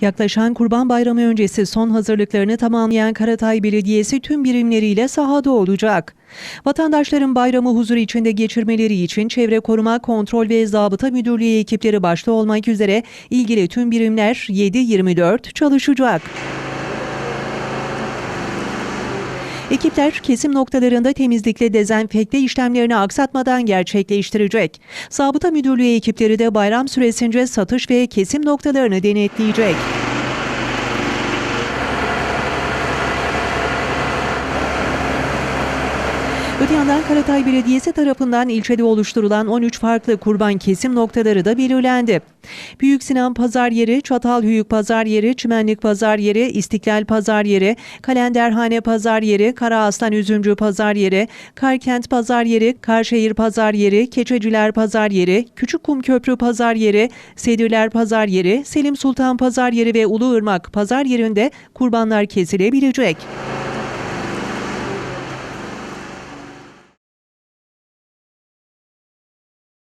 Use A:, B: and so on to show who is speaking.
A: Yaklaşan Kurban Bayramı öncesi son hazırlıklarını tamamlayan Karatay Belediyesi tüm birimleriyle sahada olacak. Vatandaşların bayramı huzur içinde geçirmeleri için Çevre Koruma, Kontrol ve Zabıta Müdürlüğü ekipleri başta olmak üzere ilgili tüm birimler 7-24 çalışacak. Ekipler kesim noktalarında temizlikle dezenfekte işlemlerini aksatmadan gerçekleştirecek. Zabıta Müdürlüğü ekipleri de bayram süresince satış ve kesim noktalarını denetleyecek. Öte yandan Karatay Belediyesi tarafından ilçede oluşturulan 13 farklı kurban kesim noktaları da belirlendi. Büyük Sinan Pazar Yeri, Çatalhöyük Pazar Yeri, Çimenlik Pazar Yeri, İstiklal Pazar Yeri, Kalenderhane Pazar Yeri, Karaaslan Üzümcü Pazar Yeri, Karkent Pazar Yeri, Karşehir Pazar Yeri, Keçeciler Pazar Yeri, Küçükkum Köprü Pazar Yeri, Sedirler Pazar Yeri, Selim Sultan Pazar Yeri ve Uluırmak Pazar Yerinde kurbanlar kesilebilecek.